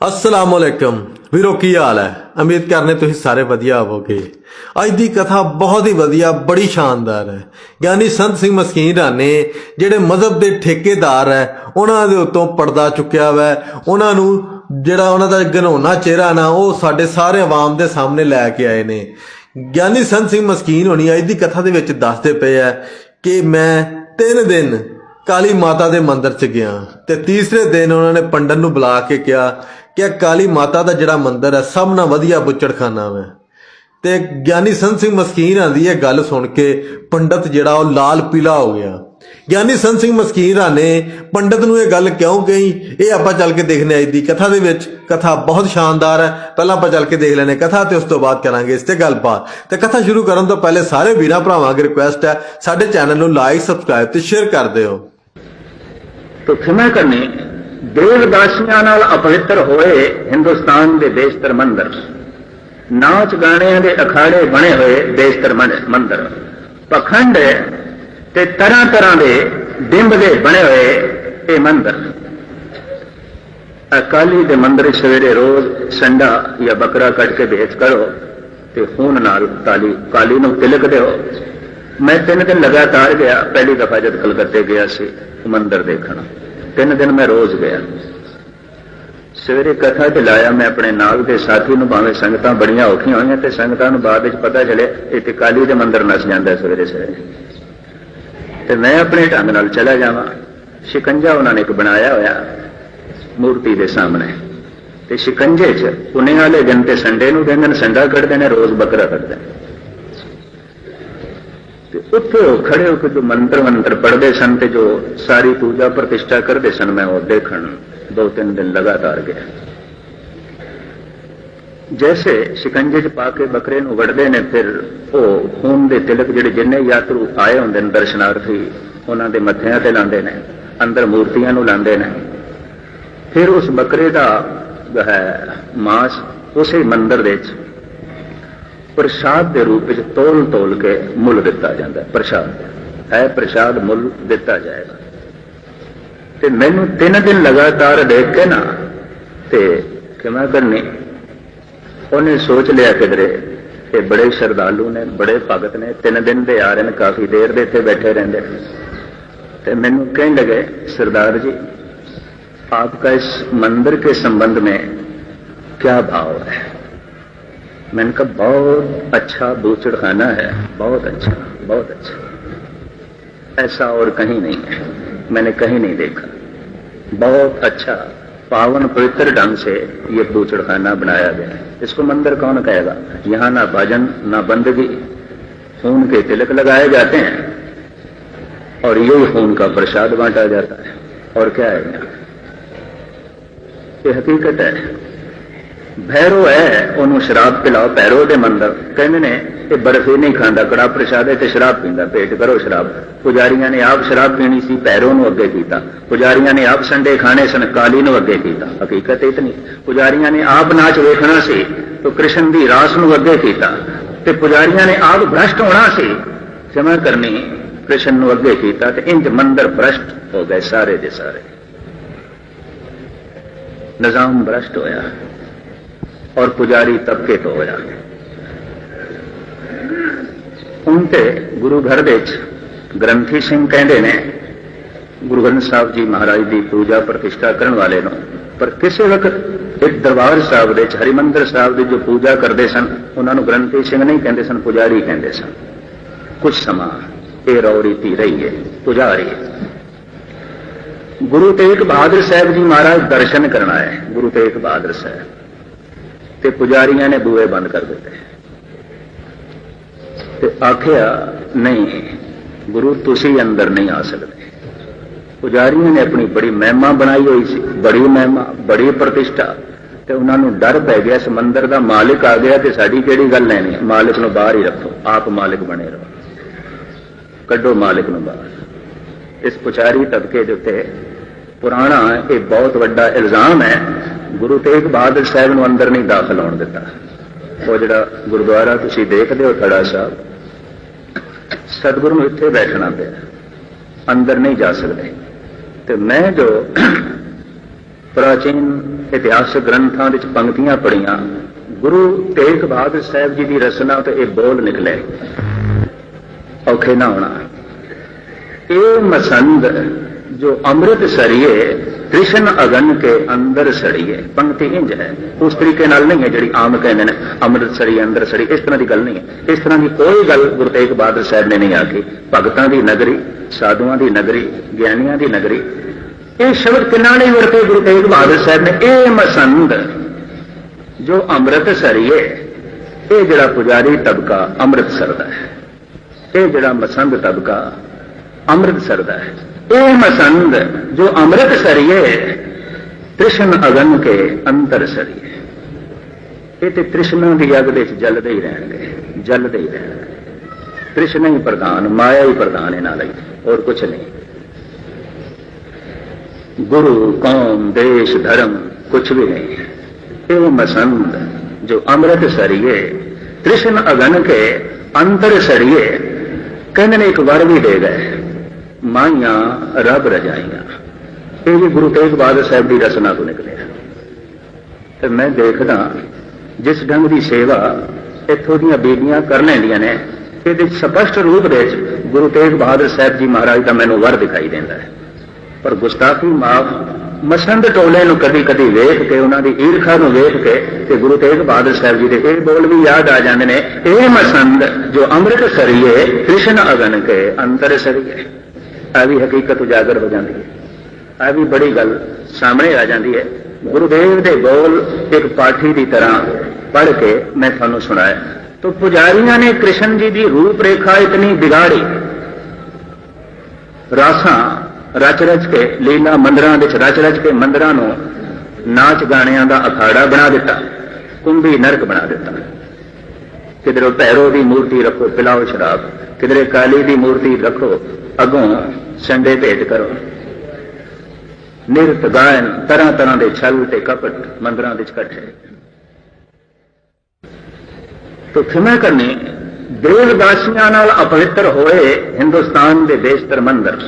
ਅਸਲਾਮ ਅਲੈਕਮ ਵੀਰੋ ਕੀ ਹਾਲ ਹੈ ਉਮੀਦ ਕਰਨੇ ਤੁਸੀਂ ਸਾਰੇ ਵਧੀਆ ਹੋਵੋਗੇ ਅੱਜ ਦੀ ਕਥਾ ਬਹੁਤ ਹੀ ਵਧੀਆ ਬੜੀ ਸ਼ਾਨਦਾਰ ਹੈ ਗਿਆਨੀ ਸੰਤ ਸਿੰਘ ਮਸਕੀਨ ਰਾਣੇ ਜਿਹੜੇ ਮਜ਼ਹਬ ਦੇ ਠੇਕੇਦਾਰ ਹੈ ਉਹਨਾਂ ਦੇ ਉੱਤੋਂ ਪਰਦਾ ਚੁੱਕਿਆ ਹੋਇਆ ਉਹਨਾਂ ਨੂੰ ਜਿਹੜਾ ਉਹਨਾਂ ਦਾ ਗਨੋਨਾ ਚਿਹਰਾ ਨਾ ਉਹ ਸਾਡੇ ਸਾਰੇ ਆਵਾਮ ਦੇ ਸਾਹਮਣੇ ਲੈ ਕੇ ਆਏ ਨੇ ਗਿਆਨੀ ਸੰਤ ਸਿੰਘ ਮਸਕੀਨ ਹੋਣੀ ਅੱਜ ਦੀ ਕਥਾ ਦੇ ਵਿੱਚ ਦੱਸਦੇ ਪਏ ਆ ਕਿ ਮੈਂ ਤਿੰਨ ਦਿਨ ਕਾਲੀ ਮਾਤਾ ਦੇ ਮੰਦਿਰ 'ਚ ਗਿਆ ਤੇ ਤੀਸਰੇ ਦਿਨ ਉਹਨਾਂ ਨੇ ਪੰਡਤ ਨੂੰ ਬੁਲਾ ਕੇ ਕਿਹਾ ਕਿ ਕਾਲੀ ਮਾਤਾ ਦਾ ਜਿਹੜਾ ਮੰਦਿਰ ਹੈ, ਸਭ ਨਾਲ ਵਧੀਆ ਬੁੱਚੜਖਾਨਾ ਹੈ ਤੇ ਗਿਆਨੀ ਸੰਤ ਸਿੰਘ ਮਸਕੀਨ ਆਂਦੀ ਇਹ ਗੱਲ ਸੁਣ ਕੇ ਪੰਡਤ ਜਿਹੜਾ ਉਹ ਲਾਲ ਪੀਲਾ ਹੋ ਗਿਆ। ਗਿਆਨੀ ਸੰਤ ਸਿੰਘ ਮਸਕੀਨ ਨੇ ਪੰਡਤ ਨੂੰ ਇਹ ਗੱਲ ਕਿਉਂ ਕਹੀ? ਇਹ ਆਪਾਂ ਚੱਲ ਕੇ ਦੇਖਨੇ ਆਈ ਦੀ ਕਥਾ ਦੇ ਵਿੱਚ। ਕਥਾ ਬਹੁਤ ਸ਼ਾਨਦਾਰ ਹੈ। ਪਹਿਲਾਂ ਆਪਾਂ ਚੱਲ ਕੇ ਦੇਖ ਲੈਨੇ ਕਥਾ ਤੇ ਉਸ ਤੋਂ ਬਾਅਦ ਕਰਾਂਗੇ ਇਸ ਤੇ ਗੱਲਬਾਤ। ਤੇ ਕਥਾ ਸ਼ੁਰੂ ਕਰਨ ਤੋਂ ਪਹਿਲੇ ਸਾਰੇ ਵੀਰਾਂ ਭਰਾਵਾਂ ਅੱਗੇ ਰਿਕੁਐਸਟ ਹੈ, ਸਾਡੇ ਚੈਨਲ ਨੂੰ ਲਾਈਕ ਸਬਸਕ੍ਰਾਈਬ ਤੇ ਸ਼ੇਅਰ ਕਰ ਦਿਓ। ਤੋ ਖਿਮਾ ਕਰਨੀ, ਦੇਵਦਾਸੀਆਂ ਨਾਲ ਅਪਵਿੱਤਰ ਹੋਏ ਹਿੰਦੁਸਤਾਨ ਦੇ ਦੇਸ਼ਤਰ ਮੰਦਰ। ਨਾਚ ਗਾਣਿਆਂ ਦੇ ਅਖਾੜੇ ਬਣੇ ਹੋਏ ਦੇਸ਼ਤਰ ਮੰਦ- ਮੰਦਰ। ਪਖੰਡ ਤੇ ਤਰ੍ਹਾਂ ਤਰ੍ਹਾਂ ਦੇ ਡਿੰਬ ਦੇ ਬਣੇ ਹੋਏ ਇਹ ਮੰਦਰ। ਅਕਾਲੀ ਦੇ ਮੰਦਰ ਸਵੇਰੇ ਰੋਜ਼ ਸੰਡਾ ਜਾਂ ਬੱਕਰਾ ਕੱਟ ਕੇ ਵੇਚ ਕਰੋ ਤੇ ਖੂਨ ਨਾਲ ਕਾਲੀ ਕਾਲੀ ਨੂੰ ਤਿਲਕ ਦਿਓ। ਮੈਂ ਤਿੰਨ ਦਿਨ ਲਗਾਤਾਰ ਗਿਆ, ਪਹਿਲੀ ਦਫਾ ਜਦ ਕਲਕੱਤੇ ਗਿਆ ਸੀ ਮੰਦਰ ਦੇਖਣ। ਤਿੰਨ ਦਿਨ ਮੈਂ ਰੋਜ਼ ਗਿਆ। ਸਵੇਰੇ ਕਥਾ ਤੇ ਲਾਇਆ ਮੈਂ ਆਪਣੇ ਨਾਲ ਦੇ ਸਾਥੀ ਨੂੰ, ਭਾਵੇਂ ਸੰਗਤਾਂ ਬੜੀਆਂ ਔਖੀਆਂ ਹੋਈਆਂ ਤੇ ਸੰਗਤਾਂ ਨੂੰ ਬਾਅਦ ਵਿੱਚ ਪਤਾ ਚੱਲਿਆ ਇਹ ਤੇ ਕਾਲੀ ਦੇ ਮੰਦਰ ਨਸ ਜਾਂਦਾ ਸਵੇਰੇ ਸਵੇਰੇ। ਤੇ ਮੈਂ ਆਪਣੇ ਢੰਗ ਨਾਲ ਚਲਾ ਜਾਵਾਂ। ਸ਼ਿਕੰਜਾ ਉਹਨਾਂ ਨੇ ਇੱਕ ਬਣਾਇਆ ਹੋਇਆ ਮੂਰਤੀ ਦੇ ਸਾਹਮਣੇ। ਤੇ ਸ਼ਿਕੰਜੇ 'ਚ ਪੁਨੇ ਵਾਲੇ ਦਿਨ ਤੇ ਸੰਡੇ ਨੂੰ ਦਿਨ ਸੰਡਾ ਕੱਢਦੇ ਨੇ, ਰੋਜ਼ ਬੱਕਰਾ ਕੱਢਦੇ ਨੇ। ਤੇ ਉੱਥੇ ਉਹ ਖੜੇ ਹੋ ਕੇ ਜੋ ਮੰਤਰ ਮੰਤਰ ਪੜ੍ਹਦੇ ਸਨ ਤੇ ਜੋ ਸਾਰੀ ਪੂਜਾ ਪ੍ਰਤਿਸ਼ਠਾ ਕਰਦੇ ਸਨ, ਮੈਂ ਉਹ ਦੇਖਣ ਦੋ ਤਿੰਨ ਦਿਨ ਲਗਾਤਾਰ ਗਿਆ। ਜੈਸੇ ਸ਼ਿਕੰਜੇ 'ਚ ਪਾ ਕੇ ਬੱਕਰੇ ਨੂੰ ਵੜਦੇ ਨੇ, ਫਿਰ ਉਹ ਖੂਨ ਦੇ ਤਿਲਕ ਜਿਹੜੇ ਜਿੰਨੇ ਯਾਤਰੂ ਆਏ ਹੁੰਦੇ ਨੇ ਦਰਸ਼ਨਾਰਥੀ, ਉਹਨਾਂ ਦੇ ਮੱਥਿਆਂ ਤੇ ਲਾਉਂਦੇ ਨੇ, ਅੰਦਰ ਮੂਰਤੀਆਂ ਨੂੰ ਲਾਉਂਦੇ ਨੇ। ਫਿਰ ਉਸ ਬੱਕਰੇ ਦਾ ਹੈ ਮਾਸ ਉਸੇ ਮੰਦਰ ਦੇ ਵਿੱਚ ਪ੍ਰਸ਼ਾਦ ਦੇ ਰੂਪ ਵਿੱਚ ਤੋਲ ਤੋਲ ਕੇ ਮੁੱਲ ਦਿੱਤਾ ਜਾਂਦਾ ਹੈ ਪ੍ਰਸ਼ਾਦ ਹੈ ਪ੍ਰਸ਼ਾਦ ਮੁੱਲ ਦਿੱਤਾ ਜਾਏਗਾ ਤੇ ਮੈਨੂੰ ਤਿੰਨ ਦਿਨ ਲਗਾਤਾਰ ਦੇਖ ਕੇ ਨਾ ਤੇ ਕਿਵੇਂ ਕਰਨੀ ਉਹਨੇ ਸੋਚ ਲਿਆ ਕਿਧਰੇ ਇਹ ਬੜੇ ਸ਼ਰਧਾਲੂ ਨੇ ਬੜੇ ਭਗਤ ਨੇ ਤਿੰਨ ਦਿਨ ਦੇ ਆ ਰਹੇ ਨੇ ਕਾਫੀ ਦੇਰ ਦੇ ਇੱਥੇ ਬੈਠੇ ਰਹਿੰਦੇ ਨੇ ਤੇ ਮੈਨੂੰ ਕਹਿਣ लगे सरदार जी आपका इस मंदिर के संबंध में क्या भाव है मैंने कहा, बहुत अच्छा बूचड़ खाना है, बहुत अच्छा बहुत अच्छा। ऐसा और कहीं नहीं है, मैंने कहीं नहीं देखा। बहुत अच्छा पावन पवित्र ढंग से ये बूचड़ खाना बनाया गया है। इसको मंदिर कौन कहेगा? यहाँ ना भजन, ना बंदगी। खून के तिलक लगाए जाते हैं और यही खून का प्रसाद बांटा जाता है। और क्या है यहाँ? ये हकीकत है। ਭੈਰੋ ਹੈ, ਉਹਨੂੰ ਸ਼ਰਾਬ ਪਿਲਾਓ, ਭੈਰੋ ਦੇ ਮੰਦਰ। ਕਹਿੰਦੇ ਨੇ, ਇਹ ਬਰਫੀ ਨਹੀਂ ਖਾਂਦਾ ਕੜਾ ਪ੍ਰਸ਼ਾਦ ਹੈ ਤੇ ਸ਼ਰਾਬ ਪੀਂਦਾ, ਪੇਟ ਕਰੋ ਸ਼ਰਾਬ। ਪੁਜਾਰੀਆਂ ਨੇ ਆਪ ਸ਼ਰਾਬ ਪੀਣੀ ਸੀ, ਭੈਰੋ ਨੂੰ ਅੱਗੇ ਕੀਤਾ। ਪੁਜਾਰੀਆਂ ਨੇ ਆਪ ਸੰਡੇ ਖਾਣੇ ਸਨ, ਕਾਲੀ ਨੂੰ ਅੱਗੇ ਕੀਤਾ। ਹਕੀਕਤ ਇਤਨੀ ਪੁਜਾਰੀਆਂ ਨੇ ਆਪ ਨਾਚ ਵੇਖਣਾ ਸੀ, ਤੋ ਕ੍ਰਿਸ਼ਨ ਦੀ ਰਾਸ ਨੂੰ ਅੱਗੇ ਕੀਤਾ। ਤੇ ਪੁਜਾਰੀਆਂ ਨੇ ਆਪ ਭ੍ਰਸ਼ਟ ਹੋਣਾ ਸੀ। ਜਮਾ ਕਰਨੀ, ਕ੍ਰਿਸ਼ਨ ਨੂੰ ਅੱਗੇ ਕੀਤਾ ਤੇ ਇੰਜ ਮੰਦਰ ਭ੍ਰਸ਼ਟ ਹੋ ਗਏ ਸਾਰੇ ਦੇ ਸਾਰੇ। ਨਿਜ਼ਾਮ ਭ੍ਰਸ਼ਟ ਹੋਇਆ। ਔਰ ਪੁਜਾਰੀ ਤਬਕੇ ਤੋਂ ਹੋਇਆ ਹੁਣ ਤੇ ਗੁਰੂ ਘਰ ਵਿੱਚ ਗ੍ਰੰਥੀ ਸਿੰਘ ਕਹਿੰਦੇ ਨੇ ਗੁਰੂ ਗ੍ਰੰਥ ਸਾਹਿਬ ਜੀ ਮਹਾਰਾਜ ਦੀ ਪੂਜਾ ਪ੍ਰਤਿਸ਼ਠਾ ਕਰਨ ਵਾਲੇ ਨੂੰ ਪਰ ਕਿਸੇ ਵਕਤ ਇੱਕ ਦਰਬਾਰ ਸਾਹਿਬ ਦੇ ਵਿੱਚ ਹਰਿਮੰਦਰ ਸਾਹਿਬ ਦੀ ਜੋ ਪੂਜਾ ਕਰਦੇ ਸਨ ਉਹਨਾਂ ਨੂੰ ਗ੍ਰੰਥੀ ਸਿੰਘ ਨਹੀਂ ਕਹਿੰਦੇ ਸਨ ਪੁਜਾਰੀ ਕਹਿੰਦੇ ਸਨ ਕੁਝ ਸਮਾਂ ਇਹ ਰੌ ਰੀਤੀ ਰਹੀ ਹੈ ਪੁਜਾਰੀ ਗੁਰੂ ਤੇਗ ਬਹਾਦਰ ਸਾਹਿਬ ਜੀ ਮਹਾਰਾਜ ਦਰਸ਼ਨ ਕਰਨ ਆਏ ਗੁਰੂ ਤੇਗ ਬਹਾਦਰ ਸਾਹਿਬ ਤੇ ਪੁਜਾਰੀਆਂ ਨੇ ਬੂਹੇ ਬੰਦ ਕਰ ਦਿੱਤੇ। ਤੇ ਆਖਿਆ, ਨਹੀਂ, ਗੁਰੂ ਤੁਸੀਂ ਅੰਦਰ ਨਹੀਂ ਆ ਸਕਦੇ। ਪੁਜਾਰੀਆਂ ਨੇ ਆਪਣੀ ਬੜੀ ਮਹਿਮਾ ਬਣਾਈ ਹੋਈ ਸੀ, ਬੜੀ ਮਹਿਮਾ, ਬੜੀ ਪ੍ਰਤਿਸ਼ਠਾ, ਤੇ ਉਹਨਾਂ ਨੂੰ ਡਰ ਪੈ ਗਿਆ, ਸਮੁੰਦਰ ਦਾ ਮਾਲਕ ਆ ਗਿਆ ਤੇ ਸਾਡੀ ਕਿਹੜੀ ਗੱਲ ਲੈਣੀ ਮਾਲਕ ਨੂੰ ਬਾਹਰ ਹੀ ਰੱਖੋ, ਆਪ ਮਾਲਕ ਬਣੇ ਰਹੋ। ਕੱਢੋ ਮਾਲਕ ਨੂੰ ਬਾਹਰ। ਇਸ ਪੁਚਾਰੀ ਤਬਕੇ ਦੇ ਉੱਤੇ ਪੁਰਾਣਾ ਇਹ ਬਹੁਤ ਵੱਡਾ ਇਲਜ਼ਾਮ ਹੈ ਗੁਰੂ ਤੇਗ ਬਹਾਦਰ ਸਾਹਿਬ ਨੂੰ ਅੰਦਰ ਨਹੀਂ ਦਾਖਲ ਹੋਣ ਦਿੱਤਾ। ਉਹ ਜਿਹੜਾ ਗੁਰਦੁਆਰਾ ਤੁਸੀਂ ਦੇਖਦੇ ਹੋ ਖੜਾ ਸਾਹਿਬ, ਸਤਿਗੁਰੂ ਨੂੰ ਇੱਥੇ ਬੈਠਣਾ ਪਿਆ। ਅੰਦਰ ਨਹੀਂ ਜਾ ਸਕਦੇ। ਤੇ ਮੈਂ ਜੋ ਪ੍ਰਾਚੀਨ ਇਤਿਹਾਸਕ ਗ੍ਰੰਥਾਂ ਵਿੱਚ ਪੰਕਤੀਆਂ ਪੜੀਆਂ ਗੁਰੂ ਤੇਗ ਬਹਾਦਰ ਸਾਹਿਬ ਜੀ ਦੀ ਰਚਨਾ ਤੇ ਇਹ ਬੋਲ ਨਿਕਲੇ। ਔਖੇ ਨਾ ਹੋਣਾ। ਇਹ ਮਸੰਦ ਜੋ ਅੰਮ੍ਰਿਤ ਸਰੀਏ ਕ੍ਰਿਸ਼ਨ ਅਗਨ ਕੇ ਅੰਦਰ ਸੜੀਏ ਪੰਕਤੀ ਇੰਜ ਹੈ ਉਸ ਤਰੀਕੇ ਨਾਲ ਨਹੀਂ ਹੈ ਜਿਹੜੀ ਆਮ ਕਹਿੰਦੇ ਨੇ ਅੰਮ੍ਰਿਤ ਸੜੀ ਅੰਦਰ ਸੜੀ ਇਸ ਤਰ੍ਹਾਂ ਦੀ ਗੱਲ ਨਹੀਂ ਹੈ ਇਸ ਤਰ੍ਹਾਂ ਦੀ ਕੋਈ ਗੱਲ ਗੁਰੂ ਤੇਗ ਬਹਾਦਰ ਸਾਹਿਬ ਨੇ ਨਹੀਂ ਆਖੀ ਭਗਤਾਂ ਦੀ ਨਗਰੀ ਸਾਧੂਆਂ ਦੀ ਨਗਰੀ ਗਿਆਨੀਆਂ ਦੀ ਨਗਰੀ ਇਹ ਸ਼ਬਦ ਕਿੰਨਾ ਨਹੀਂ ਵਰਤੇ ਗੁਰੂ ਤੇਗ ਬਹਾਦਰ ਸਾਹਿਬ ਨੇ ਇਹ ਮਸੰਦ ਜੋ ਅੰਮ੍ਰਿਤ ਸਰੀਏ ਇਹ ਜਿਹੜਾ ਪੁਜਾਰੀ ਤਬਕਾ ਅੰਮ੍ਰਿਤਸਰ ਦਾ ਹੈ ਇਹ ਜਿਹੜਾ ਮਸੰਦ ਤਬਕਾ ਅੰਮ੍ਰਿਤਸਰ ਦਾ ਹੈ ਇਹ ਮਸੰਦ ਜੋ ਅੰਮ੍ਰਿਤ ਸਰੀਏ ਕ੍ਰਿਸ਼ਨ ਅਗਨ ਕੇ ਅੰਤਰ ਸਰੀਏ। ਇਹ ਤੇ ਕ੍ਰਿਸ਼ਨ ਦੀ ਯਗ ਦੇ ਵਿੱਚ ਜਲਦੇ ਹੀ ਰਹਿਣਗੇ, ਜਲਦੇ ਹੀ ਰਹਿਣਗੇ। ਕ੍ਰਿਸ਼ਨ ਹੀ ਪ੍ਰਧਾਨ, ਮਾਇਆ ਹੀ ਪ੍ਰਧਾਨ ਇਹਨਾਂ ਲਈ, ਹੋਰ ਕੁਝ ਨਹੀਂ। ਗੁਰੂ, ਕੌਮ, ਦੇਸ਼, ਧਰਮ ਕੁਝ ਵੀ ਨਹੀਂ ਇਹ ਮਸੰਦ ਜੋ ਅੰਮ੍ਰਿਤ ਸਰੀਏ ਕ੍ਰਿਸ਼ਨ ਅਗਨ ਕੇ ਅੰਤਰ ਸਰੀਏ, ਕਹਿੰਦੇ ਨੇ ਇੱਕ ਵਰ ਵੀ ਦੇ ਗਏ। ਮਾਈਆਂ ਰਬ ਰਜਾਈਆਂ। ਇਹ ਵੀ ਗੁਰੂ ਤੇਗ ਬਹਾਦਰ ਸਾਹਿਬ ਦੀ ਰਚਨਾ ਤੋਂ ਨਿਕਲਿਆ ਤੇ ਮੈਂ ਦੇਖਦਾ, ਜਿਸ ਢੰਗ ਦੀ ਸੇਵਾ ਇੱਥੋਂ ਦੀਆਂ ਬੀਬੀਆਂ ਕਰ ਲੈਂਦੀਆਂ ਨੇ, ਇਹਦੇ ਸਪਸ਼ਟ ਰੂਪ ਦੇ ਵਿੱਚ ਗੁਰੂ ਤੇਗ ਬਹਾਦਰ ਸਾਹਿਬ ਜੀ ਮਹਾਰਾਜ ਦਾ ਮੈਨੂੰ ਵਰ ਦਿਖਾਈ ਦਿੰਦਾ ਹੈ। ਪਰ ਗੁਸਤਾਖੀ ਮਾਫ, ਮਸੰਦ ਟੋਲੇ ਨੂੰ ਕਦੀ ਕਦੀ ਵੇਖ ਕੇ, ਉਹਨਾਂ ਦੀ ਈਰਖਾ ਨੂੰ ਵੇਖ ਕੇ ਤੇ ਗੁਰੂ ਤੇਗ ਬਹਾਦਰ ਸਾਹਿਬ ਜੀ ਦੇ ਇਹ ਬੋਲ ਵੀ ਯਾਦ ਆ ਜਾਂਦੇ ਨੇ, ਇਹ ਮਸੰਦ ਜੋ ਅੰਮ੍ਰਿਤ ਸਰੀਏ, ਕ੍ਰਿਸ਼ਨ ਅਗਨ ਕੇ ਅੰਤਰ ਸਰੀਏ। ਆ ਵੀ ਹਕੀਕਤ ਉਜਾਗਰ ਹੋ ਜਾਂਦੀ ਹੈ। ਆ ਵੀ ਬੜੀ ਗੱਲ ਸਾਹਮਣੇ ਆ ਜਾਂਦੀ ਹੈ। ਗੁਰੂਦੇਵ ਦੇ ਬੋਲ ਇੱਕ ਪਾਠੀ ਦੀ ਤਰ੍ਹਾਂ ਪੜ੍ਹ ਕੇ ਮੈਂ ਤੁਹਾਨੂੰ ਸੁਣਾਇਆ। ਤਾਂ ਪੁਜਾਰੀਆਂ ਨੇ ਕ੍ਰਿਸ਼ਨ ਜੀ ਦੀ ਰੂਪ ਰੇਖਾ ਇਤਨੀ ਵਿਗਾੜੀ। ਰਾਸਾਂ ਰਚ ਰਚ ਕੇ, ਲੀਲਾ ਮੰਦਰਾਂ ਵਿੱਚ ਰਚ ਰਚ ਕੇ ਮੰਦਰਾਂ ਨੂੰ ਨਾਚ ਗਾਣਿਆਂ ਦਾ ਅਖਾੜਾ ਬਣਾ ਦਿੱਤਾ। ਕੁੰਭੀ ਨਰਕ ਬਣਾ ਦਿੱਤਾ। ਕਿਧਰੇ ਭੈਰੋ ਦੀ ਮੂਰਤੀ ਰੱਖੋ, ਪਿਲਾਓ ਸ਼ਰਾਬ। ਕਿਧਰੇ ਕਾਲੀ ਦੀ ਮੂਰਤੀ ਰੱਖੋ, ਅਗੋਂ ਸੰਡੇ ਭੇਟ ਕਰੋ। ਨਿਰਤ ਗਾਇਨ ਤਰ੍ਹਾਂ ਤਰ੍ਹਾਂ ਦੇ ਛਲ ਤੇ ਕਪਟ ਮੰਦਰਾਂ ਵਿੱਚ ਇਕੱਠੇ ਤੋ ਖਿਮਾ ਕਰਨੀ, ਦੇਵਦਾਸੀਆਂ ਨਾਲ ਅਪਵਿੱਤਰ ਹੋਏ ਹਿੰਦੁਸਤਾਨ ਦੇ ਬੇਸ਼ਤਰ ਮੰਦਰ।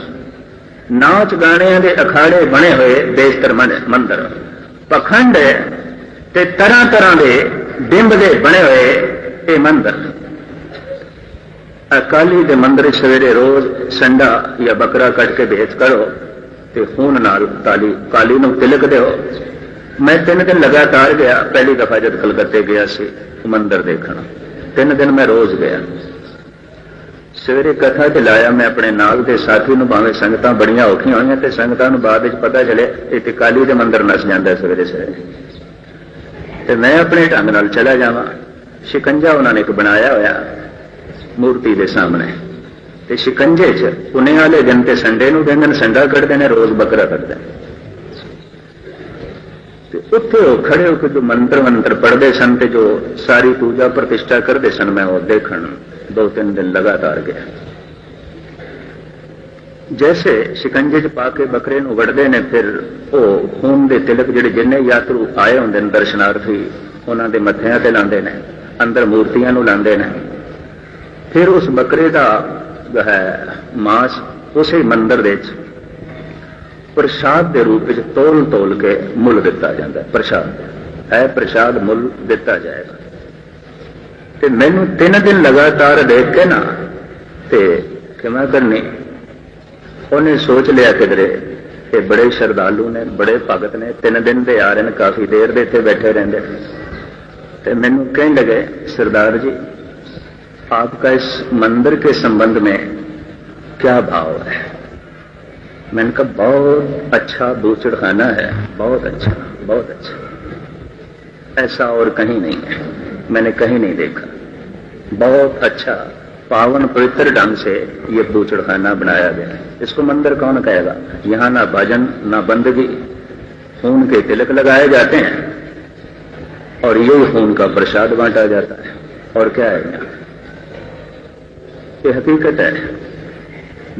ਨਾਚ ਗਾਣਿਆਂ ਦੇ ਅਖਾੜੇ ਬਣੇ ਹੋਏ ਬੇਸ਼ਤਰ ਮੰਦਰ। ਪਖੰਡ ਤੇ ਤਰ੍ਹਾਂ ਤਰ੍ਹਾਂ ਦੇ ਬਿੰਬ ਦੇ ਬਣੇ ਹੋਏ ਇਹ ਮੰਦਰ ਅਕਾਲੀ ਦੇ ਮੰਦਰ ਸਵੇਰੇ ਰੋਜ਼ ਸੰਡਾ ਜਾਂ ਬੱਕਰਾ ਕੱਟ ਕੇ ਵੇਚ ਕਰੋ ਤੇ ਖੂਨ ਨਾਲ ਕਾਲੀ ਕਾਲੀ ਨੂੰ ਤਿਲਕ ਦਿਓ। ਮੈਂ ਤਿੰਨ ਦਿਨ ਲਗਾਤਾਰ ਗਿਆ, ਪਹਿਲੀ ਦਫਾ ਜਦ ਕਲਕੱਤੇ ਗਿਆ ਸੀ, ਮੰਦਰ ਦੇਖਣ। ਤਿੰਨ ਦਿਨ ਮੈਂ ਰੋਜ਼ ਗਿਆ। ਸਵੇਰੇ ਕਥਾ ਤੇ ਲਾਇਆ ਮੈਂ ਆਪਣੇ ਨਾਲ ਦੇ ਸਾਥੀ ਨੂੰ, ਭਾਵੇਂ ਸੰਗਤਾਂ ਬੜੀਆਂ ਔਖੀਆਂ ਹੋਈਆਂ ਤੇ ਸੰਗਤਾਂ ਨੂੰ ਬਾਅਦ ਵਿੱਚ ਪਤਾ ਚੱਲੇ ਇਹ ਤੇ ਕਾਲੀ ਦੇ ਮੰਦਰ ਨਸ ਜਾਂਦਾ ਸਵੇਰੇ ਸਵੇਰੇ ਤੇ ਮੈਂ ਆਪਣੇ ਢੰਗ ਨਾਲ ਚਲਾ ਜਾਵਾਂ। ਸ਼ਿਕੰਜਾ ਉਹਨਾਂ ਨੇ ਇੱਕ ਬਣਾਇਆ ਹੋਇਆ ਮੂਰਤੀ ਦੇ ਸਾਹਮਣੇ। ਤੇ ਸ਼ਿਕੰਜੇ 'ਚ ਪੁਨੇ ਵਾਲੇ ਦਿਨ ਤੇ ਸੰਡੇ ਨੂੰ ਕਹਿੰਦੇ ਨੇ, ਸੰਡਾ ਕੱਢਦੇ ਨੇ, ਰੋਜ਼ ਬੱਕਰਾ ਕੱਢਦੇ ਨੇ। ਤੇ ਉੱਥੇ ਉਹ ਖੜੇ ਹੋ ਕੇ ਜੋ ਮੰਤਰ ਮੰਤਰ ਪੜ੍ਹਦੇ ਸਨ ਤੇ ਜੋ ਸਾਰੀ ਪੂਜਾ ਪ੍ਰਤਿਸ਼ਠਾ ਕਰਦੇ ਸਨ, ਮੈਂ ਉਹ ਦੇਖਣ ਦੋ ਤਿੰਨ ਦਿਨ ਲਗਾਤਾਰ ਗਿਆ। ਜੈਸੇ ਸ਼ਿਕੰਜੇ 'ਚ ਪਾ ਕੇ ਬੱਕਰੇ ਨੂੰ ਵੜਦੇ ਨੇ, ਫਿਰ ਉਹ ਖੂਨ ਦੇ ਤਿਲਕ ਜਿਹੜੇ ਜਿੰਨੇ ਯਾਤਰੂ ਆਏ ਹੁੰਦੇ ਨੇ, ਦਰਸ਼ਨਾਰਥੀ ਉਹਨਾਂ ਦੇ ਮੱਥਿਆਂ ਤੇ ਲਾਉਂਦੇ ਨੇ। ਅੰਦਰ ਮੂਰਤੀਆਂ ਨੂੰ ਲਾਉਂਦੇ ਨੇ। ਫਿਰ ਉਸ ਬੱਕਰੇ ਦਾ ਹੈ ਮਾਸ ਉਸੇ ਮੰਦਰ ਦੇ ਵਿੱਚ ਪ੍ਰਸ਼ਾਦ ਦੇ ਰੂਪ ਵਿੱਚ ਤੋਲ ਤੋਲ ਕੇ ਮੁੱਲ ਦਿੱਤਾ ਜਾਂਦਾ ਹੈ, ਪ੍ਰਸ਼ਾਦ। ਹੈ ਪ੍ਰਸ਼ਾਦ ਮੁੱਲ ਦਿੱਤਾ ਜਾਏਗਾ। ਤੇ ਮੈਨੂੰ ਤਿੰਨ ਦਿਨ ਲਗਾਤਾਰ ਦੇਖ ਕੇ ਨਾ, ਤੇ ਕਿਵੇਂ ਕਰਨੀ ਉਹਨੇ ਸੋਚ ਲਿਆ ਕਿਧਰੇ ਇਹ ਬੜੇ ਸ਼ਰਧਾਲੂ ਨੇ, ਬੜੇ ਭਗਤ ਨੇ, ਤਿੰਨ ਦਿਨ ਦੇ ਆ ਰਹੇ ਨੇ, ਕਾਫੀ ਦੇਰ ਦੇ ਇੱਥੇ ਬੈਠੇ ਰਹਿੰਦੇ। ਤੇ ਮੈਨੂੰ ਕਹਿਣ लगे सरदार जी आपका इस मंदिर के संबंध में क्या भाव है मैंने कहा बहुत अच्छा बूचड़ खाना है बहुत अच्छा बहुत अच्छा ऐसा और कहीं नहीं है मैंने कहीं नहीं देखा बहुत अच्छा पावन पवित्र ढंग से ये बूचड़ खाना बनाया गया है इसको मंदिर कौन कहेगा यहाँ ना भजन ना बंदगी खून के तिलक लगाए जाते हैं और यही खून का प्रसाद बांटा जाता है और क्या है यहाँ ये हकीकत है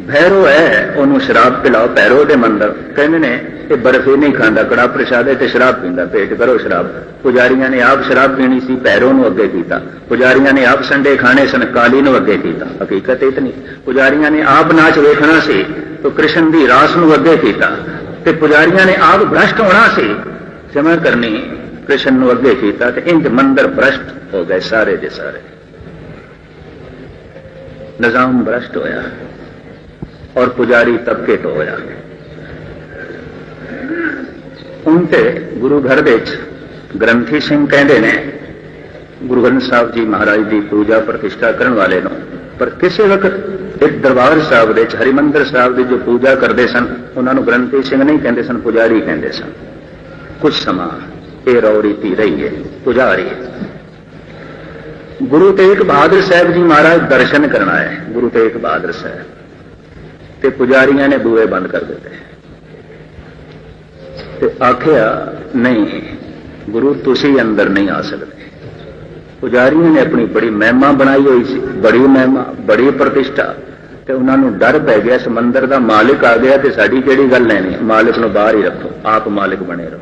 भैरो है ਉਹਨੂੰ ਸ਼ਰਾਬ ਪਿਲਾਓ ਭੈਰੋ ਦੇ ਮੰਦਰ ਕਹਿੰਦੇ ਨੇ ਇਹ ਬਰਫੀ ਨਹੀਂ ਖਾਂਦਾ ਕੜਾ ਪ੍ਰਸ਼ਾਦ ਹੈ ਤੇ ਸ਼ਰਾਬ ਪੀਂਦਾ ਪੇਟ ਕਰੋ ਸ਼ਰਾਬ ਪੁਜਾਰੀਆਂ ਨੇ ਆਪ ਸ਼ਰਾਬ ਪੀਣੀ ਸੀ ਭੈਰੋ ਨੂੰ ਅੱਗੇ ਕੀਤਾ ਪੁਜਾਰੀਆਂ ਨੇ ਆਪ ਸੰਡੇ ਖਾਣੇ ਸਨ ਕਾਲੀ ਨੂੰ ਅੱਗੇ ਕੀਤਾ ਹਕੀਕਤ ਇਤਨੀ ਪੁਜਾਰੀਆਂ ਨੇ ਆਪ ਨਾਚ ਵੇਖਣਾ ਸੀ ਤਾਂ ਕ੍ਰਿਸ਼ਨ ਦੀ ਰਾਸ ਨੂੰ ਅੱਗੇ ਕੀਤਾ ਤੇ ਪੁਜਾਰੀਆਂ ਨੇ ਆਪ ਭ੍ਰਸ਼ਟ ਹੋਣਾ ਸੀ ਜਮਾ ਕਰਨੀ ਕ੍ਰਿਸ਼ਨ ਨੂੰ ਅੱਗੇ ਕੀਤਾ ਤੇ ਇੰਜ ਮੰਦਰ ਭ੍ਰਸ਼ਟ ਹੋ ਗਏ ਸਾਰੇ ਦੇ ਸਾਰੇ। ਨਿਜ਼ਾਮ ਭ੍ਰਸ਼ਟ ਹੋਇਆ ਔਰ ਪੁਜਾਰੀ ਤਬਕੇ ਤੋਂ ਹੋਇਆ। ਹੁਣ ਤੇ ਗੁਰੂ ਘਰ ਵਿੱਚ ਗ੍ਰੰਥੀ ਸਿੰਘ ਕਹਿੰਦੇ ਨੇ, ਗੁਰੂ ਗ੍ਰੰਥ ਸਾਹਿਬ ਜੀ ਮਹਾਰਾਜ ਦੀ ਪੂਜਾ ਪ੍ਰਤਿਸ਼ਠਾ ਕਰਨ ਵਾਲੇ ਨੂੰ, ਪਰ ਕਿਸੇ ਵਕਤ ਇੱਕ ਦਰਬਾਰ ਸਾਹਿਬ ਦੇ ਵਿੱਚ, ਹਰਿਮੰਦਰ ਸਾਹਿਬ ਦੀ ਜੋ ਪੂਜਾ ਕਰਦੇ ਸਨ, ਉਹਨਾਂ ਨੂੰ ਗ੍ਰੰਥੀ ਸਿੰਘ ਨਹੀਂ ਕਹਿੰਦੇ ਸਨ, ਪੁਜਾਰੀ ਕਹਿੰਦੇ ਸਨ। ਕੁਝ ਸਮਾਂ ਇਹ ਰੌੜੀ ਪੀ ਰਹੀ ਹੈ ਪੁਜਾਰੀ ਗੁਰੂ ਤੇਗ ਬਹਾਦਰ ਸਾਹਿਬ ਜੀ ਮਹਾਰਾਜ ਦਰਸ਼ਨ ਕਰਨ ਆਏ, ਗੁਰੂ ਤੇਗ ਬਹਾਦਰ ਸਾਹਿਬ। ਤੇ ਪੁਜਾਰੀਆਂ ਨੇ ਬੂਹੇ ਬੰਦ ਕਰ ਦਿੱਤੇ। ਤੇ ਆਖਿਆ, ਨਹੀਂ, ਗੁਰੂ ਤੁਸੀਂ ਅੰਦਰ ਨਹੀਂ ਆ ਸਕਦੇ। ਪੁਜਾਰੀਆਂ ਨੇ ਆਪਣੀ ਬੜੀ ਮਹਿਮਾ ਬਣਾਈ ਹੋਈ ਸੀ, ਬੜੀ ਮਹਿਮਾ, ਬੜੀ ਪ੍ਰਤਿਸ਼ਠਾ। ਤੇ ਉਹਨਾਂ ਨੂੰ ਡਰ ਪੈ ਗਿਆ, ਸਮੁੰਦਰ ਦਾ ਮਾਲਕ ਆ ਗਿਆ ਤੇ ਸਾਡੀ ਕਿਹੜੀ ਗੱਲ ਲੈਣੀ ਹੈ? ਮਾਲਕ ਨੂੰ ਬਾਹਰ ਹੀ ਰੱਖੋ, ਆਪ ਮਾਲਕ ਬਣੇ ਰਹੋ।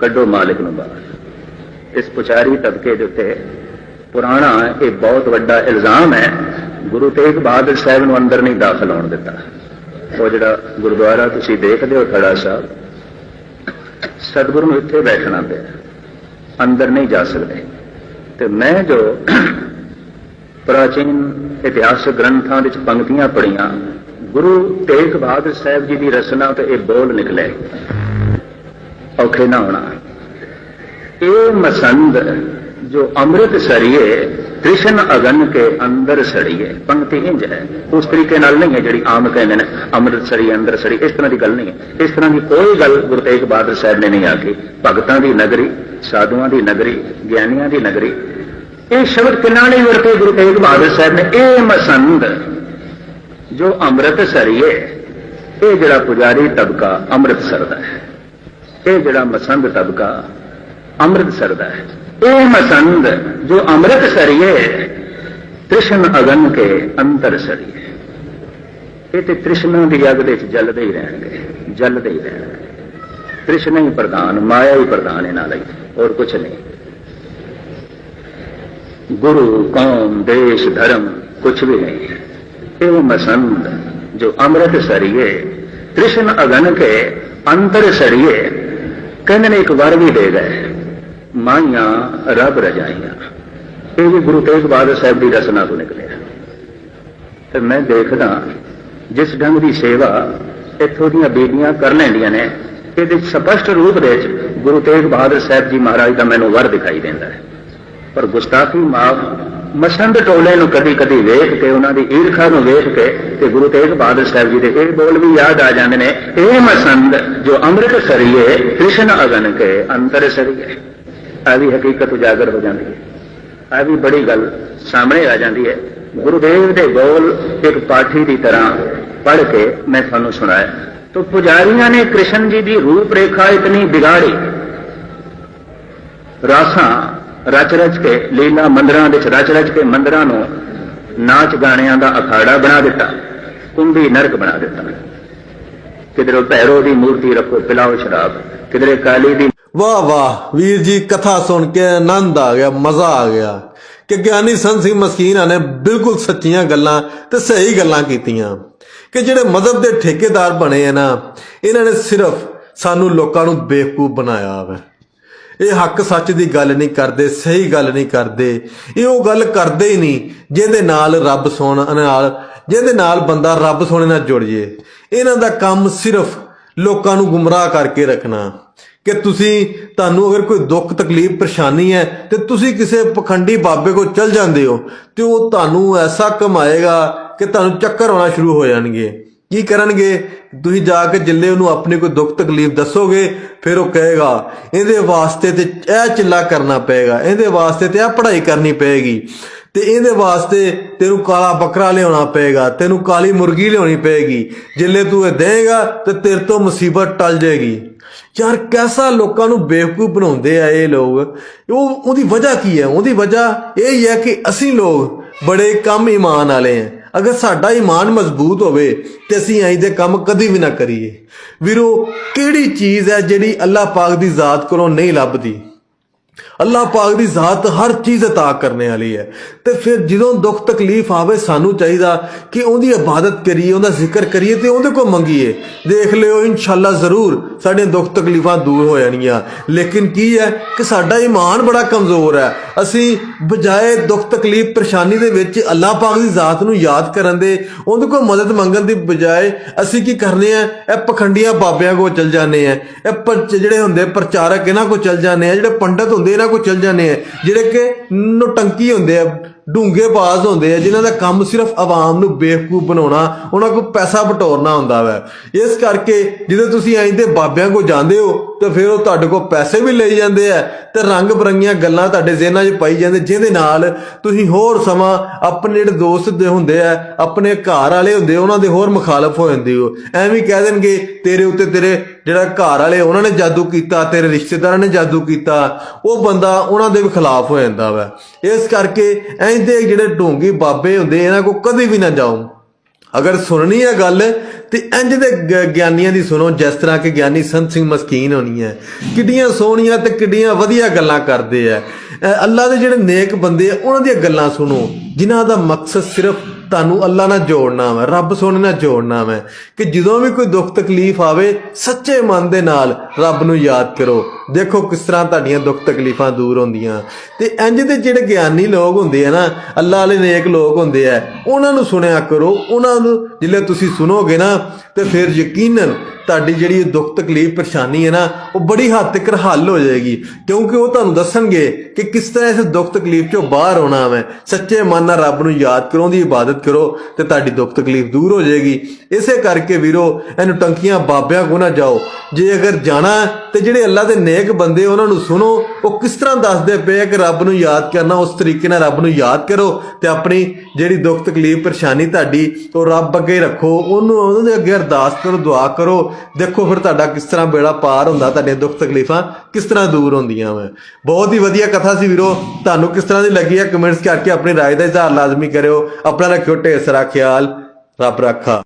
ਕੱਢੋ ਮਾਲਕ ਨੂੰ ਬਾਹਰ। ਇਸ ਪੁਚਾਰੀ ਤਬਕੇ ਦੇ ਉੱਤੇ ਪੁਰਾਣਾ ਇਹ ਬਹੁਤ ਵੱਡਾ ਇਲਜ਼ਾਮ ਹੈ, ਗੁਰੂ ਤੇਗ ਬਹਾਦਰ ਸਾਹਿਬ ਨੂੰ ਅੰਦਰ ਨਹੀਂ ਦਾਖਲ ਹੋਣ ਦਿੱਤਾ। ਉਹ ਜਿਹੜਾ ਗੁਰਦੁਆਰਾ ਤੁਸੀਂ ਦੇਖਦੇ ਹੋ ਖੜਾ ਸਾਹਿਬ, ਸਤਿਗੁਰੂ ਨੂੰ ਇੱਥੇ ਬੈਠਣਾ ਪਿਆ। ਅੰਦਰ ਨਹੀਂ ਜਾ ਸਕਦੇ। ਤੇ ਮੈਂ ਜੋ ਪ੍ਰਾਚੀਨ ਇਤਿਹਾਸਕ ਗ੍ਰੰਥਾਂ ਵਿੱਚ ਪੰਕਤੀਆਂ ਪੜੀਆਂ ਗੁਰੂ ਤੇਗ ਬਹਾਦਰ ਸਾਹਿਬ ਜੀ ਦੀ ਰਚਨਾ ਤੇ ਇਹ ਬੋਲ ਨਿਕਲੇ। ਔਖੇ ਨਾ ਹੋਣਾ। ਇਹ ਮਸੰਦ ਜੋ ਅੰਮ੍ਰਿਤ ਸਰੀਏ, ਕ੍ਰਿਸ਼ਨ ਅਗਨ ਕੇ ਅੰਦਰ ਸੜੀਏ, ਪੰਕਤੀ ਇੰਜ ਹੈ। ਉਸ ਤਰੀਕੇ ਨਾਲ ਨਹੀਂ ਹੈ ਜਿਹੜੀ ਆਮ ਕਹਿੰਦੇ ਨੇ, ਅੰਮ੍ਰਿਤ ਸਰੀ ਅੰਦਰ ਸੜੀ ਇਸ ਤਰ੍ਹਾਂ ਦੀ ਗੱਲ ਨਹੀਂ ਹੈ। ਇਸ ਤਰ੍ਹਾਂ ਦੀ ਕੋਈ ਗੱਲ ਗੁਰੂ ਤੇਗ ਬਹਾਦਰ ਸਾਹਿਬ ਨੇ ਨਹੀਂ ਆਖੀ ਭਗਤਾਂ ਦੀ ਨਗਰੀ, ਸਾਧੂਆਂ ਦੀ ਨਗਰੀ, ਗਿਆਨੀਆਂ ਦੀ ਨਗਰੀ। ਇਹ ਸ਼ਬਦ ਕਿੰਨਾ ਨਹੀਂ ਵਰਤੇ ਗੁਰੂ ਤੇਗ ਬਹਾਦਰ ਸਾਹਿਬ ਨੇ? ਇਹ ਮਸੰਦ ਜੋ ਅੰਮ੍ਰਿਤ ਸਰੀਏ, ਇਹ ਜਿਹੜਾ ਪੁਜਾਰੀ ਤਬਕਾ ਅੰਮ੍ਰਿਤਸਰ ਦਾ ਹੈ। ਇਹ ਜਿਹੜਾ ਮਸੰਦ ਤਬਕਾ ਅੰਮ੍ਰਿਤਸਰ ਦਾ ਹੈ। ਇਹ ਮਸੰਦ ਜੋ ਅੰਮ੍ਰਿਤ ਸਰੀਏ ਕ੍ਰਿਸ਼ਨ ਅਗਨ ਕੇ ਅੰਤਰ ਸਰੀਏ ਇਹ ਤੇ ਕ੍ਰਿਸ਼ਨ ਦੀ ਅਗ ਦੇ ਵਿੱਚ ਜਲਦੇ ਹੀ ਰਹਿਣਗੇ, ਜਲਦੇ ਹੀ ਰਹਿਣਗੇ। ਕ੍ਰਿਸ਼ਨ ਹੀ ਪ੍ਰਧਾਨ, ਮਾਇਆ ਹੀ ਪ੍ਰਧਾਨ ਇਹਨਾਂ ਲਈ, ਹੋਰ ਕੁਝ ਨਹੀਂ। ਗੁਰੂ, ਕੌਮ, ਦੇਸ਼, ਧਰਮ ਕੁਝ ਵੀ ਨਹੀਂ ਇਹ ਮਸੰਦ ਜੋ ਅੰਮ੍ਰਿਤ ਸਰੀਏ ਕ੍ਰਿਸ਼ਨ ਅਗਨ ਕੇ ਅੰਤਰ ਸਰੀਏ ਕਹਿੰਦੇ ਨੇ ਇੱਕ ਵਰ ਵੀ ਦੇ ਗਏ। ਮਾਈਆਂ ਰੱਬ ਰਜਾਈਆਂ। ਇਹ ਵੀ ਗੁਰੂ ਤੇਗ ਬਹਾਦਰ ਸਾਹਿਬ ਦੀ ਰਚਨਾ ਤੋਂ ਨਿਕਲਿਆ ਤੇ ਮੈਂ ਦੇਖਦਾ ਜਿਸ ਢੰਗ ਦੀ ਸੇਵਾ ਇੱਥੋਂ ਦੀਆਂ ਬੀਬੀਆਂ ਕਰ ਲੈਂਦੀਆਂ ਨੇ, ਇਹਦੇ ਸਪਸ਼ਟ ਰੂਪ ਦੇ ਵਿੱਚ ਗੁਰੂ ਤੇਗ ਬਹਾਦਰ ਸਾਹਿਬ ਜੀ ਮਹਾਰਾਜ ਦਾ ਮੈਨੂੰ ਵਰ ਦਿਖਾਈ ਦਿੰਦਾ ਹੈ। ਪਰ ਗੁਸਤਾਖੀ ਮਾਫ ਮਸੰਦ ਟੋਲੇ ਨੂੰ ਕਦੀ ਕਦੀ ਵੇਖ ਕੇ, ਉਹਨਾਂ ਦੀ ਈਰਖਾ ਨੂੰ ਵੇਖ ਕੇ ਤੇ ਗੁਰੂ ਤੇਗ ਬਹਾਦਰ ਸਾਹਿਬ ਜੀ ਦੇ ਇਹ ਬੋਲ ਵੀ ਯਾਦ ਆ ਜਾਂਦੇ ਨੇ, ਇਹ ਮਸੰਦ ਜੋ ਅੰਮ੍ਰਿਤ ਸਰੀਏ, ਕ੍ਰਿਸ਼ਨ ਅਗਨ ਕੇ ਅੰਤਰ ਸਰੀਏ। ਆ ਵੀ ਹਕੀਕਤ ਉਜਾਗਰ ਹੋ ਜਾਂਦੀ ਹੈ। ਆ ਵੀ ਬੜੀ ਗੱਲ ਸਾਹਮਣੇ ਆ ਜਾਂਦੀ ਹੈ। ਗੁਰੂਦੇਵ ਦੇ ਬੋਲ ਇੱਕ ਪਾਠੀ ਦੀ ਤਰ੍ਹਾਂ ਪੜ੍ਹ ਕੇ ਮੈਂ ਤੁਹਾਨੂੰ ਸੁਣਾਇਆ। ਤੋ ਪੁਜਾਰੀਆਂ ਨੇ ਕ੍ਰਿਸ਼ਨ ਜੀ ਦੀ ਰੂਪ ਰੇਖਾ ਇਤਨੀ ਵਿਗਾੜੀ। ਰਾਸਾਂ ਰਚ ਰਚ ਕੇ ਲੀਲਾ ਮੰਦਰਾਂ ਵਿੱਚ ਰਚ ਰਚ ਕੇ ਮੰਦਰਾਂ ਨੂੰ ਨਾਚ ਗਾਣਿਆਂ ਦਾ ਅਖਾੜਾ ਬਣਾ ਦਿੱਤਾ, ਕੁੰਭੀ ਨਰਕ ਬਣਾ ਦਿੱਤਾ। ਕਿਧਰੇ ਭੈਰੋ ਦੀ ਮੂਰਤੀ ਰੱਖੋ, ਪਿਲਾਓ ਸ਼ਰਾਬ, ਕਿਧਰੇ ਕਾਲੀ ਦੀ ਵਾਹ ਵਾਹ, ਵੀਰ ਜੀ, ਕਥਾ ਸੁਣ ਕੇ ਆਨੰਦ ਆ ਗਿਆ, ਮਜ਼ਾ ਆ ਗਿਆ। ਕਿ ਗਿਆਨੀ ਸੰਤ ਸਿੰਘ ਮਸਕੀਨਾ ਨੇ ਬਿਲਕੁਲ ਸੱਚੀਆਂ ਗੱਲਾਂ ਤੇ ਸਹੀ ਗੱਲਾਂ ਕੀਤੀਆਂ। ਕਿ ਜਿਹੜੇ ਮਜ਼ਹਬ ਦੇ ਠੇਕੇਦਾਰ ਬਣੇ ਆ ਨਾ, ਇਹਨਾਂ ਨੇ ਸਿਰਫ ਸਾਨੂੰ ਲੋਕਾਂ ਨੂੰ ਬੇਵਕੂਫ ਬਣਾਇਆ ਵਾ ਇਹ ਹੱਕ ਸੱਚ ਦੀ ਗੱਲ ਨਹੀਂ ਕਰਦੇ, ਸਹੀ ਗੱਲ ਨਹੀਂ ਕਰਦੇ। ਇਹ ਉਹ ਗੱਲ ਕਰਦੇ ਹੀ ਨਹੀਂ, ਜਿਹਦੇ ਨਾਲ ਰੱਬ ਸੋਣ ਨਾਲ, ਜਿਹਦੇ ਨਾਲ ਬੰਦਾ ਰੱਬ ਸੋਣੇ ਨਾਲ ਜੁੜ ਜੇ। ਇਹਨਾਂ ਦਾ ਕੰਮ ਸਿਰਫ ਲੋਕਾਂ ਨੂੰ ਗੁੰਮਰਾਹ ਕਰਕੇ ਰੱਖਣਾ। ਕਿ ਤੁਸੀਂ, ਤੁਹਾਨੂੰ ਅਗਰ ਕੋਈ ਦੁੱਖ, ਤਕਲੀਫ, ਪਰੇਸ਼ਾਨੀ ਹੈ, ਤੇ ਤੁਸੀਂ ਕਿਸੇ ਪਖੰਡੀ ਬਾਬੇ ਕੋਲ ਚਲ ਜਾਂਦੇ ਹੋ, ਤੇ ਉਹ ਤੁਹਾਨੂੰ ਐਸਾ ਕਮਾਏਗਾ ਕਿ ਤੁਹਾਨੂੰ ਚੱਕਰ ਆਉਣਾ ਸ਼ੁਰੂ ਹੋ ਜਾਣਗੇ। ਕੀ ਕਰਨਗੇ? ਤੁਸੀਂ ਜਾ ਕੇ ਜਿੱਲੇ ਉਹਨੂੰ ਆਪਣੀ ਕੋਈ ਦੁੱਖ ਤਕਲੀਫ ਦੱਸੋਗੇ, ਫਿਰ ਉਹ ਕਹੇਗਾ, ਇਹਦੇ ਵਾਸਤੇ ਤੇ ਇਹ ਚਿੱਲਾ ਕਰਨਾ ਪਏਗਾ, ਇਹਦੇ ਵਾਸਤੇ ਤੇ ਇਹ ਪੜ੍ਹਾਈ ਕਰਨੀ ਪਏਗੀ, ਤੇ ਇਹਦੇ ਵਾਸਤੇ ਤੈਨੂੰ ਕਾਲਾ ਬੱਕਰਾ ਲਿਆਉਣਾ ਪਏਗਾ, ਤੈਨੂੰ ਕਾਲੀ ਮੁਰਗੀ ਲਿਆਉਣੀ ਪਏਗੀ ਜਿੱਲੇ ਤੂੰ ਇਹ ਦੇਗਾ ਤੇ ਤੇਰੇ ਤੋਂ ਮੁਸੀਬਤ ਟਲ ਜਾਏਗੀ। ਯਾਰ, ਕੈਸਾ ਲੋਕਾਂ ਨੂੰ ਬੇਵਕੂਫ ਬਣਾਉਂਦੇ ਆ ਇਹ ਲੋਕ? ਉਹ, ਉਹਦੀ ਵਜ੍ਹਾ ਕੀ ਹੈ? ਉਹਦੀ ਵਜ੍ਹਾ ਇਹ ਹੀ ਹੈ ਕਿ ਅਸੀਂ ਲੋਕ ਬੜੇ ਕੰਮ ਇਮਾਨ ਵਾਲੇ ਆ ਅਗਰ ਸਾਡਾ ਈਮਾਨ ਮਜ਼ਬੂਤ ਹੋਵੇ ਤੇ ਅਸੀਂ ਐਂ ਦੇ ਕੰਮ ਕਦੀ ਵੀ ਨਾ ਕਰੀਏ। ਵੀਰੋ, ਕਿਹੜੀ ਚੀਜ਼ ਹੈ ਜਿਹੜੀ ਅੱਲਾਹ ਪਾਕ ਦੀ ਜ਼ਾਤ ਕੋਲੋਂ ਨਹੀਂ ਲੱਭਦੀ? ਅੱਲਾਹ ਪਾਕ ਦੀ ਜ਼ਾਤ ਹਰ ਚੀਜ਼ عطا ਕਰਨੇ ਵਾਲੀ ਹੈ ਤੇ ਫਿਰ ਜਦੋਂ ਦੁੱਖ ਤਕਲੀਫ ਆਵੇ ਸਾਨੂੰ ਚਾਹੀਦਾ ਕਿ ਉਹਦੀ ਇਬਾਦਤ ਕਰੀਏ ਉਹਦਾ ਜ਼ਿਕਰ ਕਰੀਏ ਤੇ ਉਹਦੇ ਕੋਲ ਮੰਗੀਏ ਦੇਖ ਲਿਓ ਇਨਸ਼ਾਅੱਲਾ ਜ਼ਰੂਰ ਸਾਡੇ ਦੁੱਖ ਤਕਲੀਫਾਂ ਦੂਰ ਹੋ ਜਾਣਗੀਆਂ ਲੇਕਿਨ ਕੀ ਹੈ ਕਿ ਸਾਡਾ ਈਮਾਨ ਬੜਾ ਕਮਜ਼ੋਰ ਹੈ ਅਸੀਂ ਬਜਾਏ ਦੁੱਖ ਤਕਲੀਫ ਪਰੇਸ਼ਾਨੀ ਦੇ ਵਿੱਚ ਅੱਲਾਹ ਪਾਕ ਦੀ ਜ਼ਾਤ ਨੂੰ ਯਾਦ ਕਰਨ ਦੇ ਉਹਦੇ ਕੋਲ ਮਦਦ ਮੰਗਣ ਦੀ ਬਜਾਏ ਅਸੀਂ ਕੀ ਕਰਨੇ ਆ ਇਹ ਪਖੰਡੀਆਂ ਬਾਬਿਆਂ ਕੋਲ ਚਲ ਜਾਂਦੇ ਆ ਇਹ ਪਰ- ਜਿਹੜੇ ਹੁੰਦੇ ਪ੍ਰਚਾਰਕ ਇਹਨਾਂ ਕੋਲ ਚਲ ਜਾਂਦੇ ਆ ਜਿਹੜੇ ਪੰਡਤ ਹੁੰਦੇ ਇਹਨਾਂ ਕੋਲ ਚਲ ਜਾਂਦੇ ਆ। ਜਿਹੜੇ ਕਿ ਨੋਟੰਕੀ ਹੁੰਦੇ ਆ ਢੂੰਗੇ ਬਾਜ਼ ਹੁੰਦੇ ਆ, ਜਿਨ੍ਹਾਂ ਦਾ ਕੰਮ ਸਿਰਫ ਆਵਾਮ ਨੂੰ ਬੇਵਕੂਫ ਬਣਾਉਣਾ, ਉਹਨਾਂ ਕੋਲ ਪੈਸਾ ਬਟੋਰਨਾ ਹੁੰਦਾ ਵੈ। ਇਸ ਕਰਕੇ ਜਦੋਂ ਤੁਸੀਂ ਆਇੰਦੇ ਬਾਬਿਆਂ ਕੋਲ ਜਾਂਦੇ ਹੋ, ਤੇ ਫਿਰ ਉਹ ਤੁਹਾਡੇ ਕੋਲ ਪੈਸੇ ਵੀ ਲਈ ਜਾਂਦੇ ਆ, ਤੇ ਰੰਗ ਬਰੰਗੀਆਂ ਗੱਲਾਂ ਤੁਹਾਡੇ ਜ਼ਿਹਨਾਂ 'ਚ ਪਾਈ ਜਾਂਦੇ, ਜਿਹਦੇ ਨਾਲ ਤੁਸੀਂ ਹੋਰ ਸਮਾਂ ਆਪਣੇ ਜਿਹੜੇ ਦੋਸਤ ਦੇ ਹੁੰਦੇ ਆ, ਆਪਣੇ ਘਰ ਵਾਲੇ ਹੁੰਦੇ, ਉਹਨਾਂ ਦੇ ਹੋਰ ਮੁਖਾਲਫ ਹੋ ਜਾਂਦੇ ਹੋ। ਐਵੇਂ ਕਹਿ ਦੇਣਗੇ, ਤੇਰੇ ਉੱਤੇ ਤੇਰੇ ਜਿਹੜਾ ਘਰ ਵਾਲੇ ਉਹਨਾਂ ਨੇ ਜਾਦੂ ਕੀਤਾ, ਤੇਰੇ ਰਿਸ਼ਤੇਦਾਰਾਂ ਨੇ ਜਾਦੂ ਕੀਤਾ, ਉਹ ਬੰਦਾ ਉਹਨਾਂ ਦੇ ਖਿਲਾਫ ਹੋ ਜਾਂਦਾ ਵਾ। ਇਸ ਕਰਕੇ ਐਂਦੇ ਜਿਹੜੇ ਢੋਂਗੀ ਬਾਬੇ ਹੁੰਦੇ, ਇਹਨਾਂ ਕੋ ਕਦੇ ਵੀ ਨਾ ਜਾਓ। ਅਗਰ ਸੁਣਨੀ ਹੈ ਗੱਲ, ਤੇ ਇੰਜ ਦੇ ਗਿਆਨੀਆਂ ਦੀ ਸੁਣੋ, ਜਿਸ ਤਰ੍ਹਾਂ ਕਿ ਗਿਆਨੀ ਸੰਤ ਸਿੰਘ ਮਸਕੀਨ ਹੋਣੀ ਹੈ। ਕਿੱਡੀਆਂ ਸੋਹਣੀਆਂ ਤੇ ਕਿੱਡੀਆਂ ਵਧੀਆ ਗੱਲਾਂ ਕਰਦੇ ਆ। ਅਹ ਅੱਲਾ ਦੇ ਜਿਹੜੇ ਨੇਕ ਬੰਦੇ ਆ, ਉਹਨਾਂ ਦੀਆਂ ਗੱਲਾਂ ਸੁਣੋ। ਜਿਨ੍ਹਾਂ ਦਾ ਮਕਸਦ ਸਿਰਫ ਤੁਹਾਨੂੰ ਅੱਲਾ ਨਾਲ ਜੋੜਨਾ ਵਾ ਰੱਬ ਸੋਹਣੇ ਨਾਲ ਜੋੜਨਾ ਵਾ ਕਿ ਜਦੋਂ ਵੀ ਕੋਈ ਦੁੱਖ ਤਕਲੀਫ ਆਵੇ, ਸੱਚੇ ਮਨ ਦੇ ਨਾਲ ਰੱਬ ਨੂੰ ਯਾਦ ਕਰੋ। ਦੇਖੋ ਕਿਸ ਤਰ੍ਹਾਂ ਤੁਹਾਡੀਆਂ ਦੁੱਖ ਤਕਲੀਫਾਂ ਦੂਰ ਹੁੰਦੀਆਂ। ਤੇ ਇੰਜ ਦੇ ਜਿਹੜੇ ਗਿਆਨੀ ਲੋਕ ਹੁੰਦੇ ਆ ਨਾ, ਅੱਲਾ ਵਾਲੇ ਨੇਕ ਲੋਕ ਹੁੰਦੇ ਆ, ਉਹਨਾਂ ਨੂੰ ਸੁਣਿਆ ਕਰੋ, ਉਹਨਾਂ ਨੂੰ, ਜਿੱਲੇ ਤੁਸੀਂ ਸੁਣੋਗੇ ਨਾ, ਤੇ ਫਿਰ ਯਕੀਨਨ ਤੁਹਾਡੀ ਜਿਹੜੀ ਦੁੱਖ ਤਕਲੀਫ, ਪਰੇਸ਼ਾਨੀ ਹੈ ਨਾ, ਉਹ ਬੜੀ ਹੱਦ ਤੱਕ ਹੱਲ ਹੋ ਜਾਏਗੀ। ਕਿਉਂਕਿ ਉਹ ਤੁਹਾਨੂੰ ਦੱਸਣਗੇ ਕਿ ਕਿਸ ਤਰ੍ਹਾਂ ਇਸ ਦੁੱਖ ਤਕਲੀਫ ਚੋਂ ਬਾਹਰ ਆਉਣਾ ਹੈ ਸੱਚੇ ਮਨ ਨਾਲ ਰੱਬ ਨੂੰ ਯਾਦ ਕਰੋ ਦੀ ਇਬਾਦਤ ਕਰੋ ਤੇ ਤੁਹਾਡੀ ਦੁੱਖ ਤਕਲੀਫ ਦੂਰ ਹੋ ਜਾਏਗੀ। ਇਸੇ ਕਰਕੇ ਵੀਰੋ, ਇਹਨੂੰ ਟੰਕੀਆਂ ਬਾਬਿਆਂ ਕੋ ਨਾ ਜਾਓ। ਜੇ ਅਗਰ ਜਾਣਾ ਤੇ ਜਿਹੜੇ ਅੱਲਾ ਦੇ ਨੇਕ ਬੰਦੇ ਉਹਨਾਂ ਨੂੰ ਸੁਣੋ ਉਹ ਕਿਸ ਤਰ੍ਹਾਂ ਦੱਸਦੇ ਪਏ ਆ ਕਿ ਰੱਬ ਨੂੰ ਯਾਦ ਕਰਨਾ ਉਸ ਤਰੀਕੇ ਨਾਲ ਰੱਬ ਨੂੰ ਯਾਦ ਕਰੋ ਤੇ ਆਪਣੀ ਜਿਹੜੀ ਦੁੱਖ ਤਕਲੀਫ ਪਰੇਸ਼ਾਨੀ ਤੁਹਾਡੀ ਉਹ ਰੱਬ ਅੱਗੇ ਰੱਖੋ ਉਹਨੂੰ ਉਹਦੇ ਅੱਗੇ ਅਰਦਾਸ ਕਰੋ ਦੁਆ ਕਰੋ ਦੇਖੋ ਫਿਰ ਤੁਹਾਡਾ ਕਿਸ ਤਰ੍ਹਾਂ ਬੇੜਾ ਪਾਰ ਹੁੰਦਾ ਤੁਹਾਡੀਆਂ ਦੁੱਖ ਤਕਲੀਫਾਂ ਕਿਸ ਤਰ੍ਹਾਂ ਦੂਰ ਹੁੰਦੀਆਂ ਵਾ ਬਹੁਤ ਹੀ ਵਧੀਆ ਕਥਾ ਸੀ ਵੀਰੋ ਤੁਹਾਨੂੰ ਕਿਸ ਤਰ੍ਹਾਂ ਦੀ ਲੱਗੀ ਹੈ ਕਮੈਂਟਸ ਕਰਕੇ ਆਪਣੀ رائے ਦਾ ਇਜ਼ਹਾਰ ਲਾਜ਼ਮੀ ਕਰਿਓ ਆਪਣਾ ਰੱਖਿਓ ਢੇਰ ਸਾਰਾ ਖਿਆਲ ਰੱਬ ਰੱਖਾ